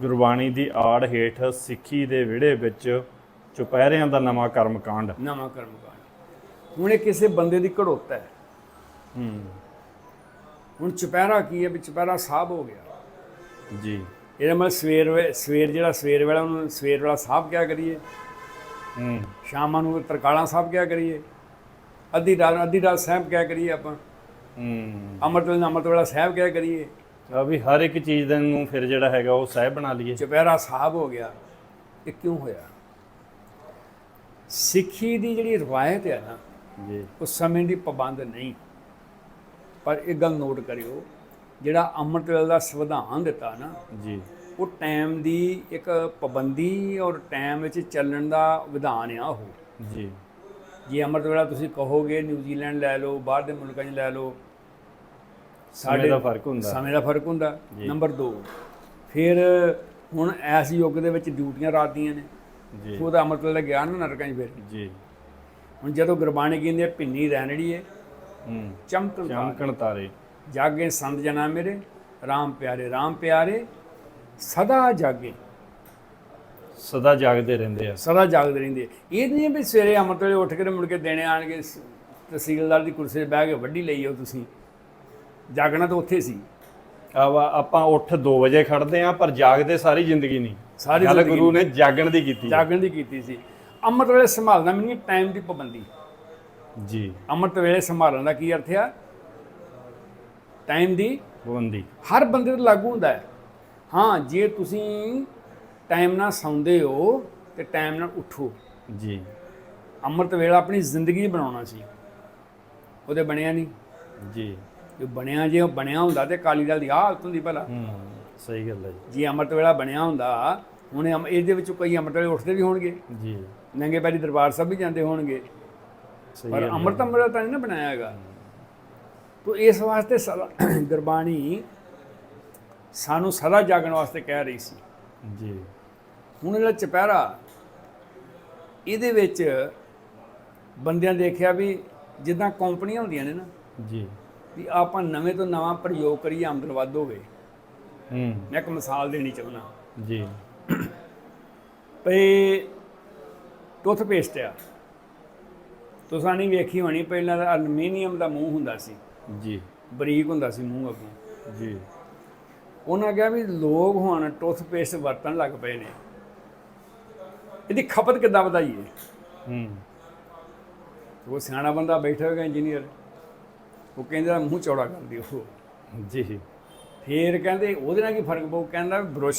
ਗੁਰਬਾਣੀ ਦੀ ਆੜ ਹੇਠ ਸਿੱਖੀ ਦੇ ਵਿੜੇ ਵਿੱਚ ਚੁਪਹਿਰਿਆਂ ਦਾ ਨਵਾਂ ਕਰਮ ਕਾਂਡ ਨਵਾਂ ਕਰਮ ਕਾਂਡ ਹੁਣ ਇਹ ਕਿਸੇ ਬੰਦੇ ਦੀ ਘੜੋਤਾ ਹੈ। ਹੂੰ। ਹੁਣ ਚੁਪਹਿਰਾ ਕੀ ਹੈ ਵੀ ਚੁਪਹਿਰਾ ਸਾਹਿਬ ਹੋ ਗਿਆ। ਜੀ। ਇਹਦਾ ਮਤਲਬ ਸਵੇਰ ਸਵੇਰ ਜਿਹੜਾ ਸਵੇਰ ਵੇਲਾ ਉਹਨੂੰ ਸਵੇਰ ਵਾਲਾ ਸਾਹਿਬ ਕਿਆ ਕਰੀਏ? ਹੂੰ। ਸ਼ਾਮਾਂ ਨੂੰ ਤਰਕਾਲਾਂ ਸਾਹਿਬ ਕਿਆ ਕਰੀਏ? ਅੱਧੀ ਰਾਤ ਅੱਧੀ ਰਾਤ ਸਾਹਿਬ ਕਿਆ ਕਰੀਏ ਆਪਾਂ? ਹੂੰ। ਅੰਮ੍ਰਿਤ ਵੇਲੇ ਅੰਮ੍ਰਿਤ ਵੇਲਾ ਸਾਹਿਬ ਕਿਆ ਕਰੀਏ? ਆ ਵੀ ਹਰ ਇੱਕ ਚੀਜ਼ ਦੇ ਨੂੰ ਫਿਰ ਜਿਹੜਾ ਹੈਗਾ ਉਹ ਸਹਿ ਬਣਾ ਲਈਏ। ਚੁਪਹਿਰਾ ਸਾਹਿਬ ਹੋ ਗਿਆ ਇਹ ਕਿਉਂ ਹੋਇਆ? ਸਿੱਖੀ ਦੀ ਜਿਹੜੀ ਰਵਾਇਤ ਹੈ ਨਾ ਜੀ। ਉਸ ਸਮੇਂ ਦੀ ਪਾਬੰਦ ਨਹੀਂ। ਪਰ ਇਹ ਗੱਲ ਨੋਟ ਕਰਿਓ ਜਿਹੜਾ ਅੰਮ੍ਰਿਤ ਵੇਲੇ ਦਾ ਸੰਵਿਧਾਨ ਦਿੱਤਾ ਨਾ ਜੀ। ਉਹ ਟਾਈਮ ਦੀ ਇੱਕ ਪਾਬੰਦੀ ਔਰ ਟਾਈਮ ਵਿੱਚ ਚੱਲਣ ਦਾ ਵਿਧਾਨ ਆ ਉਹ। ਜੀ। ਜੇ ਅੰਮ੍ਰਿਤ ਵੇਲਾ ਤੁਸੀਂ ਕਹੋਗੇ ਨਿਊਜ਼ੀਲੈਂਡ ਲੈ ਲਓ ਬਾਹਰ ਦੇ ਮੁਲਕਾਂ 'ਚ ਲੈ ਲਓ ਸਮੇਂ ਦਾ ਫ਼ਰਕ ਹੁੰਦਾ। ਸਮੇਂ ਦਾ ਫ਼ਰਕ ਹੁੰਦਾ ਨੰਬਰ 2 ਫਿਰ ਹੁਣ ਐਸ ਯੁੱਗ ਦੇ ਵਿੱਚ ਡਿਊਟੀਆਂ ਰਾਤ ਦੀਆਂ ਨੇ। ਜੀ। ਉਹਦਾ ਅੰਮ੍ਰਿਤ ਵੇਲਾ ਗਿਆ ਨਾ ਨਰਕਾਂ 'ਚ ਫਿਰ। ਜੀ। ਹੁਣ ਜਦੋਂ ਗੁਰਬਾਣੀ ਕਹਿੰਦੀ ਹੈ ਭਿੰਨੀ ਰਹਿਣੜੀ ਏ ਹੂੰ। ਚਮਕਣ ਤਾਰੇ। ਚਮਕਣ ਤਾਰੇ। ਜਾਗੇ ਸੰਤ ਜਨਾ ਮੇਰੇ RAM ਪਿਆਰੇ RAM ਪਿਆਰੇ ਸਦਾ ਜਾਗੇ। ਸਦਾ ਜਾਗਦੇ ਰਹਿੰਦੇ ਆ। ਸਦਾ ਜਾਗਦੇ ਰਹਿੰਦੇ ਇਹ ਨਹੀਂ ਵੀ ਸਵੇਰੇ ਅੰਮ੍ਰਿਤ ਵੇਲੇ ਉੱਠ ਕੇ ਮੁੜ ਕੇ ਦੇਣੇ ਆਣਗੇ ਤਹਿਸੀਲਦਾਰ ਦੀ ਕੁਰਸੀ ਤੇ ਬਹਿ ਕੇ ਵੱਡੀ ਲਈ ਹੋ ਤੁਸੀਂ। ਜਾਗਣਾ ਤਾਂ ਉੱਥੇ ਸੀ। ਆਵਾ ਆਪਾਂ ਉੱਠ 2 ਵਜੇ ਖੜਦੇ ਆ ਪਰ ਜਾਗਦੇ ਸਾਰੀ ਜ਼ਿੰਦਗੀ ਨਹੀਂ। ਸਾਰੀ ਗੱਲ ਜ਼ਿੰਦਗੀ ਗੁਰੂ ਨੇ ਜਾਗਣ ਦੀ ਕੀਤੀ। ਜਾਗਣ ਦੀ ਕੀਤੀ ਸੀ। ਅੰਮ੍ਰਿਤ ਵੇਲੇ ਸੰਭਾਲਣਾ ਮੈਨੂੰ ਟਾਈਮ ਦੀ ਪਾਬੰਦੀ। ਜੀ। ਅੰਮ੍ਰਿਤ ਵੇਲੇ ਸੰਭਾਲਣ ਦਾ ਕੀ ਅਰਥ ਆ? ਟਾਈਮ ਦੀ ਪਾਬੰਦੀ। ਹਰ ਬੰਦੇ ਤੇ ਲਾਗੂ ਹੁੰਦਾ ਹੈ। ਹਾਂ ਜੇ ਤੁਸੀਂ ਟਾਈਮ ਨਾਲ ਸੌਂਦੇ ਹੋ ਤੇ ਟਾਈਮ ਨਾਲ ਉਠੋ। ਜੀ। ਅੰਮ੍ਰਿਤ ਵੇਲਾ ਆਪਣੀ ਜ਼ਿੰਦਗੀ ਬਣਾਉਣਾ ਸੀ। ਉਹਦੇ ਬਣਿਆ ਨਹੀਂ। ਜੀ। ਜੇ ਬਣਿਆ ਜੇ ਉਹ ਬਣਿਆ ਹੁੰਦਾ ਤੇ ਕਾਲੀ ਦਲ ਦੀ ਆਹ ਹਾਲਤ ਹੁੰਦੀ ਭਲਾ। ਹੂੰ ਸਹੀ ਗੱਲ ਹੈ ਜੇ। ਅੰਮ੍ਰਿਤ ਵੇਲਾ ਬਣਿਆ ਹੁੰਦਾ ਹੁਣ ਇਹਦੇ ਵਿੱਚੋਂ ਕਈ ਅੰਮ੍ਰਿਤ ਵੇਲੇ ਉੱਠਦੇ ਵੀ ਹੋਣਗੇ। ਜੀ। ਨੰਗੇ ਪੈਰੀ ਦਰਬਾਰ ਸਾਹਿਬ ਵੀ ਜਾਂਦੇ ਹੋਣਗੇ। ਸਹੀ ਪਰ। ਅੰਮ੍ਰਿਤ ਅੰਮ੍ਰਿਤ ਤਾਂ ਨਹੀਂ ਨਾ ਬਣਾਇਆ ਹੈਗਾ। ਤੋ ਇਸ ਵਾਸਤੇ ਗੁਰਬਾਣੀ ਸਾਨੂੰ ਸਦਾ ਜਾਗਣ ਵਾਸਤੇ ਕਹਿ ਰਹੀ ਸੀ। ਜੀ। ਹੁਣ ਜਿਹੜਾ ਚੁਪਹਿਰਾ ਇਹਦੇ ਵਿੱਚ ਬੰਦਿਆਂ ਦੇਖਿਆ ਵੀ ਜਿੱਦਾਂ ਕੰਪਨੀਆਂ ਹੁੰਦੀਆਂ ਨੇ ਨਾ। ਜੀ। ਵੀ ਆਪਾਂ ਨਵੇਂ ਤੋਂ ਨਵਾਂ ਪ੍ਰਯੋਗ ਕਰੀਏ ਆਮਦਨ ਵੱਧ ਹੋਵੇ। ਹੂੰ। ਮੈਂ ਇੱਕ ਮਿਸਾਲ ਦੇਣੀ ਚਾਹੁੰਦਾ। ਜੀ। ਪਈ ਟੂਥਪੇਸਟ ਆ। ਤੁਸੀਂ ਨਹੀਂ ਵੇਖੀ ਹੋਣੀ ਪਹਿਲਾਂ ਤਾਂ ਅਲਮੀਨੀਅਮ ਦਾ ਮੂੰਹ ਹੁੰਦਾ ਸੀ। ਜੀ। ਬਰੀਕ ਹੁੰਦਾ ਸੀ ਮੂੰਹ ਅੱਗੋਂ। ਜੀ। ਉਹਨਾਂ ਕਿਹਾ ਵੀ ਲੋਕ ਹੁਣ ਟੂਥਪੇਸਟ ਵਰਤਣ ਲੱਗ ਪਏ ਨੇ। ਇਹਦੀ ਖਪਤ ਕਿੱਦਾਂ ਵਧਾਈਏ? ਹੂੰ। ਉਹ ਸਿਆਣਾ ਬੰਦਾ ਬੈਠਾ ਹੋਏਗਾ ਇੰਜੀਨੀਅਰ। ਉਹ ਕਹਿੰਦਾ ਮੂੰਹ ਚੌੜਾ ਕਰ ਦਿਓ। ਜੀ। ਫੇਰ ਕਹਿੰਦੇ ਉਹਦੇ ਨਾਲ ਕੀ ਫ਼ਰਕ ਪਊ? ਕਹਿੰਦਾ ਬਰੁਸ਼